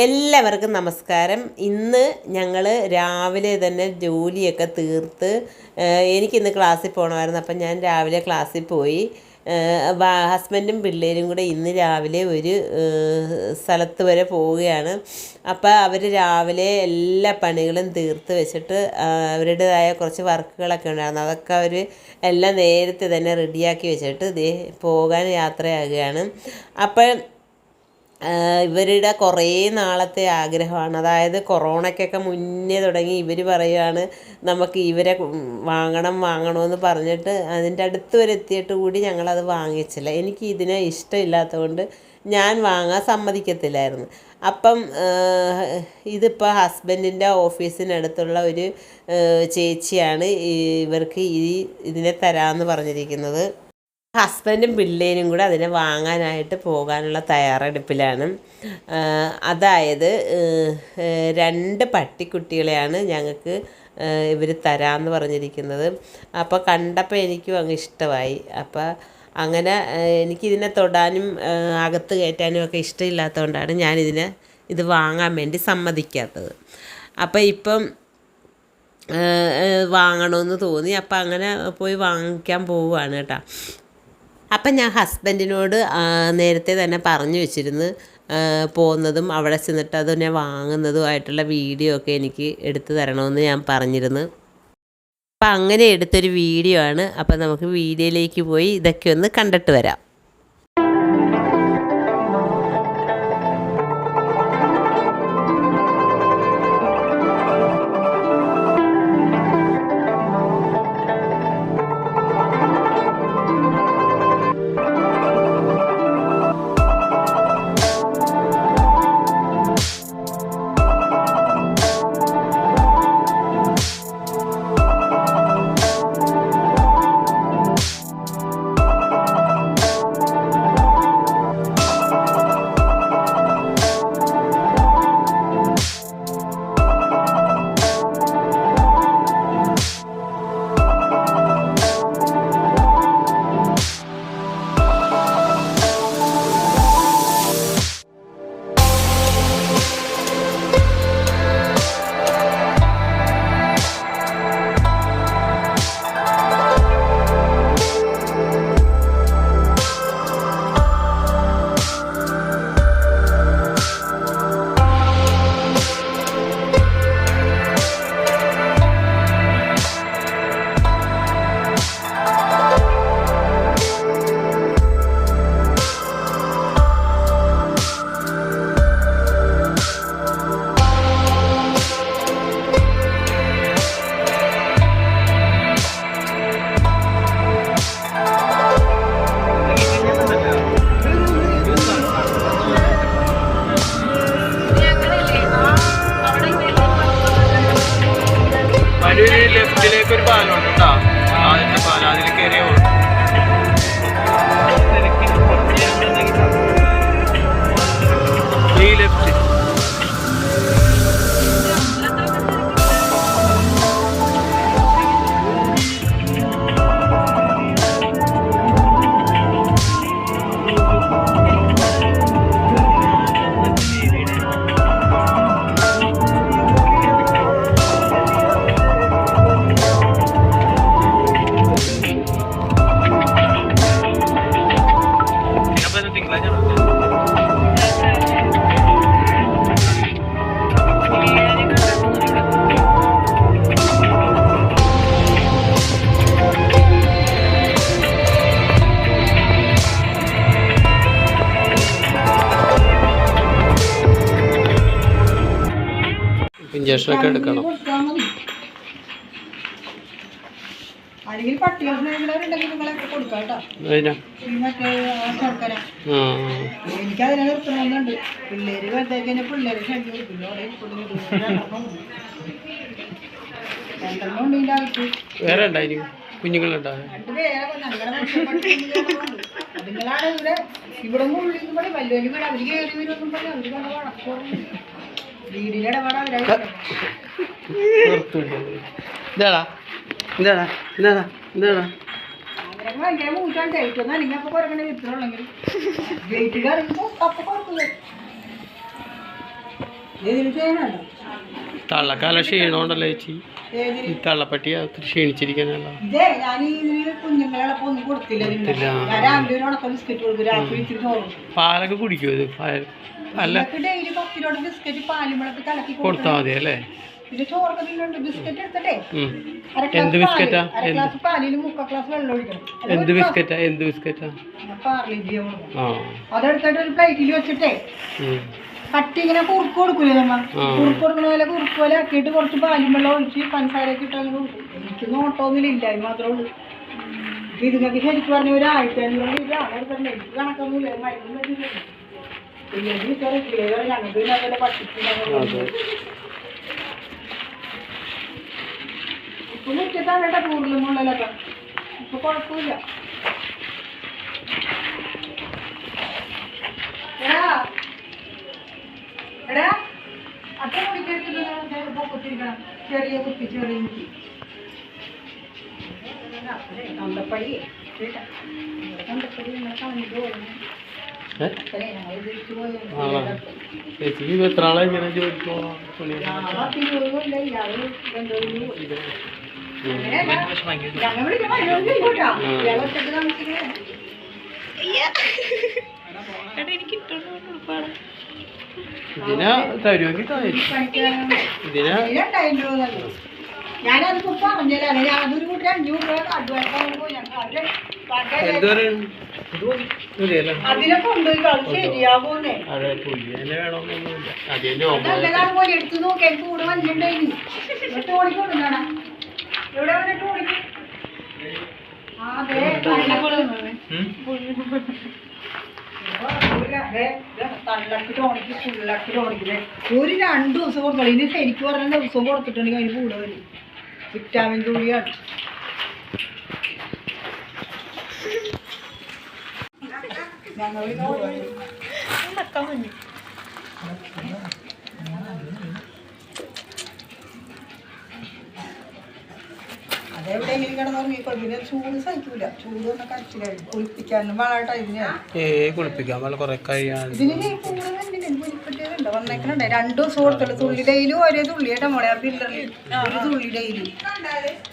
എല്ലാവർക്കും നമസ്കാരം. ഇന്ന് ഞങ്ങൾ രാവിലെ തന്നെ ജോലിയൊക്കെ തീർത്ത് എനിക്കിന്ന് ക്ലാസ്സിൽ പോകണമായിരുന്നു അപ്പം ഞാൻ രാവിലെ ക്ലാസ്സിൽ പോയി. ഹസ്ബൻഡും പിള്ളേരും കൂടെ ഇന്ന് രാവിലെ ഒരു സ്ഥലത്ത് വരെ പോവുകയാണ്. അപ്പോൾ അവർ രാവിലെ എല്ലാ പണികളും തീർത്ത് വെച്ചിട്ട് അവരുടേതായ കുറച്ച് വർക്കുകളൊക്കെ ഉണ്ടായിരുന്നു. അതൊക്കെ അവർ എല്ലാം നേരത്തെ തന്നെ റെഡിയാക്കി വെച്ചിട്ട് പോകാൻ യാത്രയാകുകയാണ്. അപ്പോൾ ഇവരുടെ കുറേ നാളത്തെ ആഗ്രഹമാണ്. അതായത് കൊറോണയ്ക്കൊക്കെ മുന്നേ തുടങ്ങി ഇവർ പറയുകയാണ് നമുക്ക് ഇവരെ വാങ്ങണം വാങ്ങണമെന്ന് പറഞ്ഞിട്ട് അതിന്റെ അടുത്ത് വരെ എത്തിയിട്ട് കൂടി ഞങ്ങളത് വാങ്ങിച്ചില്ല. എനിക്ക് ഇതിനെ ഇഷ്ടമില്ലാത്തതുകൊണ്ട് ഞാൻ വാങ്ങാൻ സമ്മതിക്കത്തില്ലായിരുന്നു. അപ്പം ഇതിപ്പോൾ ഹസ്ബൻഡിന്റെ ഓഫീസിനടുത്തുള്ള ഒരു ചേച്ചിയാണ് ഇവർക്ക് ഈ ഇതിനെ തരാമെന്ന് പറഞ്ഞിരിക്കുന്നത്. ഹസ്ബൻഡും പിള്ളേരും കൂടെ അതിനെ വാങ്ങാനായിട്ട് പോകാനുള്ള തയ്യാറെടുപ്പിലാണ്. അതായത് രണ്ട് പട്ടിക്കുട്ടികളെയാണ് ഞങ്ങൾക്ക് ഇവർ തരാമെന്ന് പറഞ്ഞിരിക്കുന്നത്. അപ്പോൾ കണ്ടപ്പോൾ എനിക്കും അങ്ങ് ഇഷ്ടമായി. അപ്പോൾ അങ്ങനെ എനിക്കിതിനെ തൊടാനും അകത്ത് കയറ്റാനും ഒക്കെ ഇഷ്ടമില്ലാത്തതുകൊണ്ടാണ് ഞാനിതിനെ ഇത് വാങ്ങാൻ വേണ്ടി സമ്മതിക്കാത്തത്. അപ്പോൾ ഇപ്പം വാങ്ങണമെന്ന് തോന്നി. അപ്പം അങ്ങനെ പോയി വാങ്ങിക്കാൻ പോവുകയാണ് കേട്ടോ. അപ്പം ഞാൻ ഹസ്ബൻഡിനോട് നേരത്തെ തന്നെ പറഞ്ഞു വെച്ചിരുന്നു. പോകുന്നതും അവിടെ ചെന്നിട്ട് അതിനെ വാങ്ങുന്നതുമായിട്ടുള്ള വീഡിയോ ഒക്കെ എനിക്ക് എടുത്തു തരണമെന്ന് ഞാൻ പറഞ്ഞിരുന്നു. അപ്പം അങ്ങനെ എടുത്തൊരു വീഡിയോ ആണ്. അപ്പം നമുക്ക് വീഡിയോയിലേക്ക് പോയി ഇതൊക്കെ ഒന്ന് കണ്ടിട്ട് വരാം. ലെഫ്റ്റിലേക്ക് ഒരു പാലമുണ്ട് കേട്ടോ ഇഞ്ചക്ഷനൊക്കെ എടുക്കണം. അല്ലെങ്കിൽ പട്ടികളുണ്ടെങ്കിൽ നിങ്ങളൊക്കെ കൊടുക്കാം കേട്ടോ. അതിനാ ഈ മറ്റേ ആ ശർക്കര. ആ. എനിക്ക് അതിനെ നിർത്തണമെന്നുണ്ട്. പിള്ളേര് വെറുതെ കഴിഞ്ഞാൽ പിള്ളേര് ശല്യം കൊടുക്കില്ല അവിടെ ഇപ്പോഴും രണ്ടെണ്ണം ഉണ്ട്. രണ്ടെണ്ണം ഉണ്ട് ഇതിന്റെ അകത്ത്. വേറെ ഉണ്ടായിരുന്നു കുഞ്ഞുങ്ങളുണ്ടാവും ഇവിടെ ഇവിടെ വലിയ വലിയ അവർ കയറി വരുമെന്നും വഴക്കോറും ഇടപാട് അവരായി ഇതാടാ. ഇതാടാ. ഇതാടാ. ഇതാടാ. തള്ളക്കാല ക്ഷീണമുണ്ടല്ലോ ചേച്ചി. ഈ തള്ളപ്പട്ടി ഒത്തിരി ക്ഷീണിച്ചിരിക്കാനല്ലോ പാലൊക്കെ കുടിക്കുമോ ഇത്? പാൽ അല്ല. കൊടുത്താൽ മതി അല്ലേ? എന്ത് ബിസ്ക്കറ്റാ? എന്ത്? ബിസ്ക്കറ്റാ എന്ത് ബിസ്ക്കറ്റാ. ആ? അതെടുത്തിട്ട് ഒരു പ്ലേറ്റിൽ വെച്ചിട്ടേ. കട്ടിങ്ങനെ കട്ടി ഇങ്ങനെ കുറുക്ക് കൊടുക്കൂലേ നമ്മ കുറുക്ക് കൊടുക്കണ പോലെ കുറുക്ക് പോലെ ആക്കിയിട്ട് കുറച്ച് പാലും വെള്ളം ഒഴിച്ച് പഞ്ചസാരയൊക്കെ ഇട്ട് അങ്ങനെ കൊടുക്കും എനിക്ക് നോട്ടമൊന്നുമില്ല അത് മാത്രമേ ഉള്ളൂ. ഇതിനൊക്കെ ഇതുങ്ങൾക്ക് ശരിക്കും പറഞ്ഞ ഒരു ആയിരത്തി അഞ്ഞൂറ് രൂപ എടുത്തിട്ടുണ്ട് എനിക്ക് കണക്കൊന്നുമില്ല മരുന്ന് ഇപ്പൊ മുറ്റത്താണ് കേട്ടോ കൂടുതലും മുള്ളലൊക്കെ ഇപ്പൊ കുഴപ്പമില്ല എടാ എടാ അത്ര കുടിക്കരുത് കുത്തിരിക്കണം. ചെറിയ കുത്തി ചെറിയ കുത്തി കണ്ടപ്പടി കേട്ടാ കണ്ടപ്പടി എന്നൊക്കെ കളഞ്ഞിട്ട് പോയി ചേച്ചി ഇത് എത്ര ആളെ ഇങ്ങനെ ജോലിക്ക് പോകാം പത്ത് ഇരുപത് കൊല്ലം ഇയാൾ രണ്ടു പോയി ഞങ്ങൾ വിളിച്ച മരുന്ന് ചെയ്യൂട്ടാ ഇയാളെ ഇതിനെ തരുമെങ്കിൽ ഇതിനെ ഞാനതിപ്പോ പറഞ്ഞില്ല ഞാൻ അതൊരു കൂട്ടി അഞ്ഞൂറ് രൂപ അഡ്വാൻസ് ഞങ്ങൾ എന്തോരം മതിയല്ലേ അതിനെ കൊണ്ടുപോയി അത് ശരിയാകൂന്നേ അതെ പുള്ളിനെ വേണമെന്നൊന്നുമില്ല അതിന്റെ നല്ലതാണ് പോലെ എടുത്തു നോക്കി എനിക്ക് കൂടെ വന്നിട്ടുണ്ടായിരുന്നു ഓടിക്കൊടുന്നാണ് എവിടെ വന്നിട്ട് ഓടിക്കും ആ, ദേ, ദേ, ദേ, തള്ളക്ക് ടോണിക്ക് ഫുള്ളക്ക് ടോണിക്ക് ഒരു രണ്ട് ദിവസം കൊടുത്തോളൂ. ഇനി ശരിക്കും പറഞ്ഞ ദിവസം കൊടുത്തിട്ടുണ്ടെങ്കിൽ അതിന് കൂടെ വരും. വിറ്റാമിൻ തുള്ളിയാണ് ഒന്ന് കഴിച്ചില്ലായിരുന്നു കുളിപ്പിക്കാനും വളരെ ടൈമിനാണ് ഏ കുളിപ്പിക്കാൻ പോലെ കുറെ കഴിയാൻ. ഇതിന് വന്നേക്കണുണ്ട്. രണ്ടു ദിവസം കൊടുത്തുള്ളൂ തുള്ളി ഡെയിലും ഒരേ തുള്ളിയുടെ മോളെ ആ പില്ലറിൽ ഒരു തുള്ളി ഡെയിലും.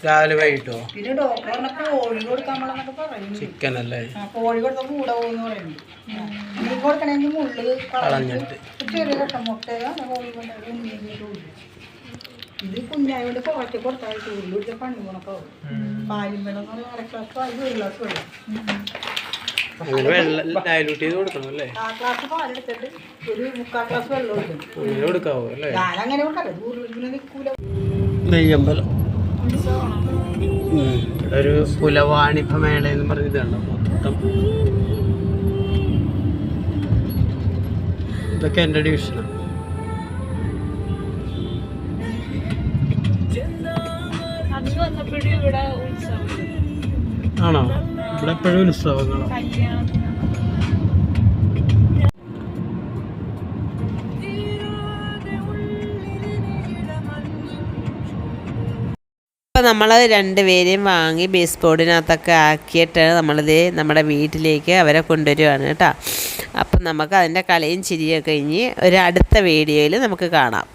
രാവിലെ വൈകിട്ടോ? പിന്നെ ഡോക്ടർ പറഞ്ഞ കോഴി കൊടുക്കാൻ നമ്മളെന്നൊക്കെ പറയുന്നു. ചിക്കൻ അല്ലേ? ആ, കോഴി കൊടുത്ത കൂടെ പോകുന്നു പറയുന്നു. കൊടുക്കണെങ്കിൽ കൊടുക്കണമെങ്കിൽ മുള്ള് കളഞ്ഞിട്ട് ചെറിയ ഘട്ടം മുട്ടയാണ് കോഴി കൊണ്ട് ഉണ്ണിയിട്ട് ഇത് കുഞ്ഞായോണ്ട് കുറച്ച് കൊടുത്താൽ ചൂടിൽ പിടിച്ച പണി കണക്കാവും പാലും വെള്ളം എന്ന് പറഞ്ഞാൽ അര ഗ്ലാസ് പാൽ ഒരു ഗ്ലാസ് വെള്ളം. അങ്ങനെ വെള്ളം ഡയലൂട്ട് ചെയ്ത് കൊടുക്കണം അല്ലേ? ആ ഗ്ലാസ് പാലെടുത്തിട്ട് ഒരു മുക്കാൽ ഗ്ലാസ് വെള്ളം ഒഴിക്കണം അങ്ങനെ കൊടുക്കാവോ അല്ലേ ഞാനങ്ങനെ കൊടുക്കാം ദൂരം നിൽക്കൂല നെയ്യമ്പലം. ഉം. ഒരു പുലവാണിഭ മേള എന്ന് പറഞ്ഞ ഇതുണ്ടോ? മൊത്തം. ഇതൊക്കെ എന്റെ ഡിവിഷനാണ് ആണോ? ഇവിടെ എപ്പോഴും ഉത്സവങ്ങളോ. അപ്പോൾ നമ്മൾ രണ്ടുപേരെയും വാങ്ങി ബേസ് ബോർഡിനകത്തൊക്കെ ആക്കിയിട്ട് നമ്മളിത് നമ്മുടെ വീട്ടിലേക്ക് അവരെ കൊണ്ടുവരികയാണ് കേട്ടോ. അപ്പം നമുക്ക് അതിന്റെ കളിയും ചിരിയൊക്കെ കഴിഞ്ഞ് ഒരു അടുത്ത വീഡിയോയിൽ നമുക്ക് കാണാം.